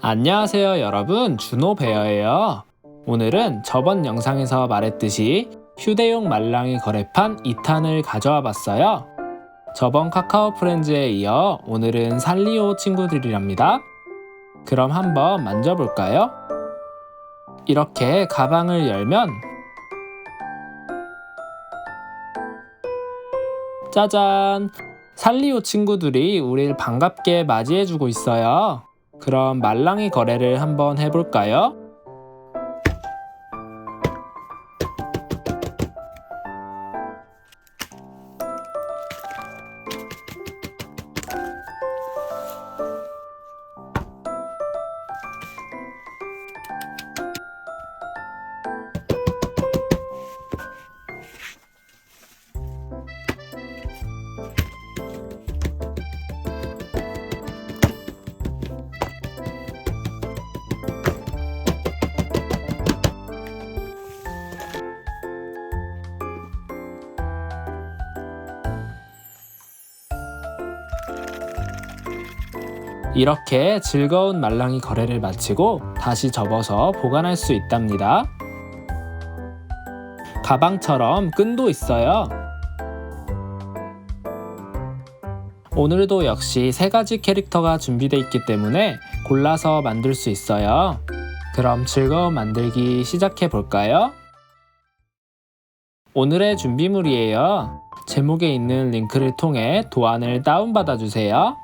안녕하세요 여러분. 준호베어예요. 오늘은 저번 영상에서 말했듯이 휴대용 말랑이 거래판 2탄을 가져와 봤어요. 저번 카카오 프렌즈에 이어 오늘은 살리오 친구들이랍니다. 그럼 한번 만져볼까요? 이렇게 가방을 열면 짜잔! 살리오 친구들이 우릴 반갑게 맞이해주고 있어요 그럼 말랑이 거래를 한번 해볼까요? 이렇게 즐거운 말랑이 거래를 마치고 다시 접어서 보관할 수 있답니다. 가방처럼 끈도 있어요. 오늘도 역시 세 가지 캐릭터가 준비되어 있기 때문에 골라서 만들 수 있어요. 그럼 즐거운 만들기 시작해 볼까요? 오늘의 준비물이에요. 제목에 있는 링크를 통해 도안을 다운받아 주세요.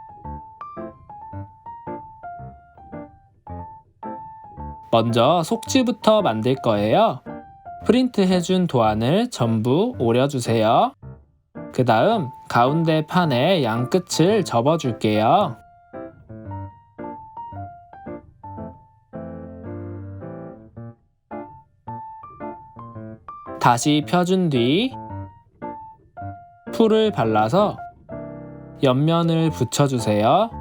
먼저 속지부터 만들 거예요. 프린트 해준 도안을 전부 오려주세요. 그 다음 가운데 판에 양 끝을 접어줄게요. 다시 펴준 뒤 풀을 발라서 옆면을 붙여주세요.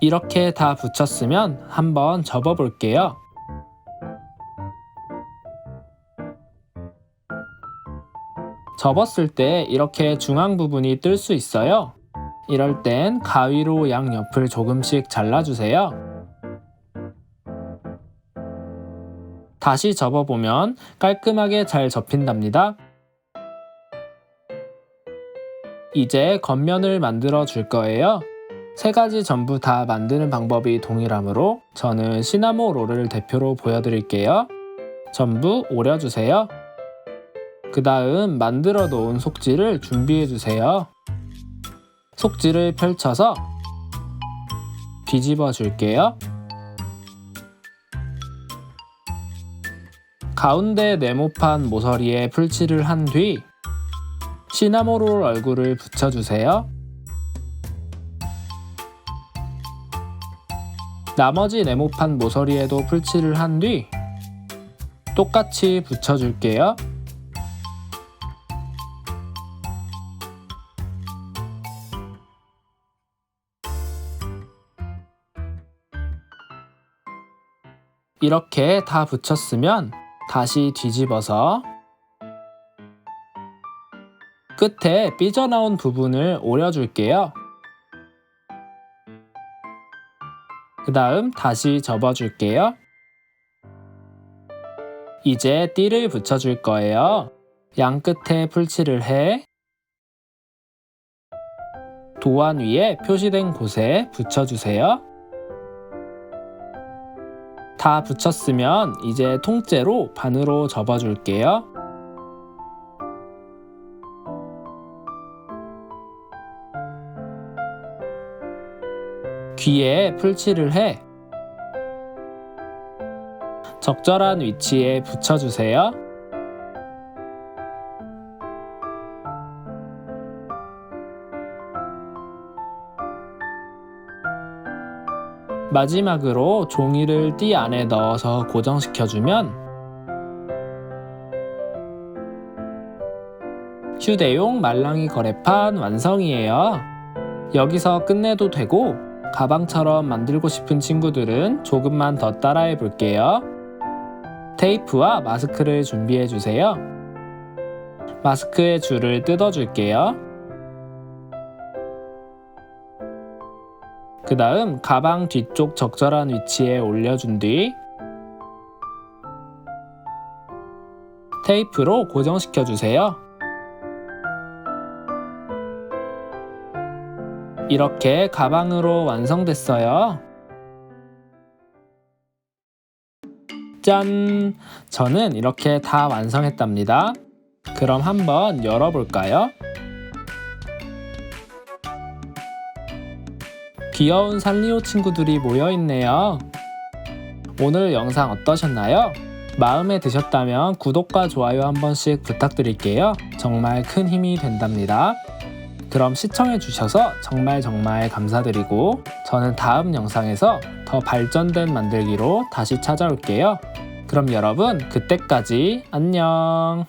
이렇게 다 붙였으면 한번 접어 볼게요. 접었을 때 이렇게 중앙 부분이 뜰 수 있어요. 이럴 땐 가위로 양옆을 조금씩 잘라주세요. 다시 접어보면 깔끔하게 잘 접힌답니다. 이제 겉면을 만들어 줄 거예요. 세 가지 전부 다 만드는 방법이 동일하므로 저는 시나모 롤을 대표로 보여드릴게요. 전부 오려주세요. 그 다음 만들어 놓은 속지를 준비해주세요. 속지를 펼쳐서 뒤집어 줄게요. 가운데 네모판 모서리에 풀칠을 한 뒤 시나모 롤 얼굴을 붙여주세요. 나머지 네모판 모서리에도 풀칠을 한 뒤 똑같이 붙여줄게요. 이렇게 다 붙였으면 다시 뒤집어서 끝에 삐져나온 부분을 오려줄게요. 그 다음 다시 접어줄게요. 이제 띠를 붙여줄 거예요. 양 끝에 풀칠을 해 도안 위에 표시된 곳에 붙여주세요. 다 붙였으면 이제 통째로 반으로 접어줄게요. 귀에 풀칠을 해 적절한 위치에 붙여주세요. 마지막으로 종이를 띠 안에 넣어서 고정시켜주면 휴대용 말랑이 거래판 완성이에요. 여기서 끝내도 되고 가방처럼 만들고 싶은 친구들은 조금만 더 따라해 볼게요. 테이프와 마스크를 준비해 주세요. 마스크의 줄을 뜯어 줄게요. 그 다음 가방 뒤쪽 적절한 위치에 올려준 뒤 테이프로 고정시켜 주세요. 이렇게 가방으로 완성됐어요. 짠! 저는 이렇게 다 완성했답니다. 그럼 한번 열어볼까요? 귀여운 산리오 친구들이 모여있네요. 오늘 영상 어떠셨나요? 마음에 드셨다면 구독과 좋아요 한 번씩 부탁드릴게요. 정말 큰 힘이 된답니다. 그럼 시청해주셔서 정말 정말 감사드리고 저는 다음 영상에서 더 발전된 만들기로 다시 찾아올게요. 그럼 여러분 그때까지 안녕.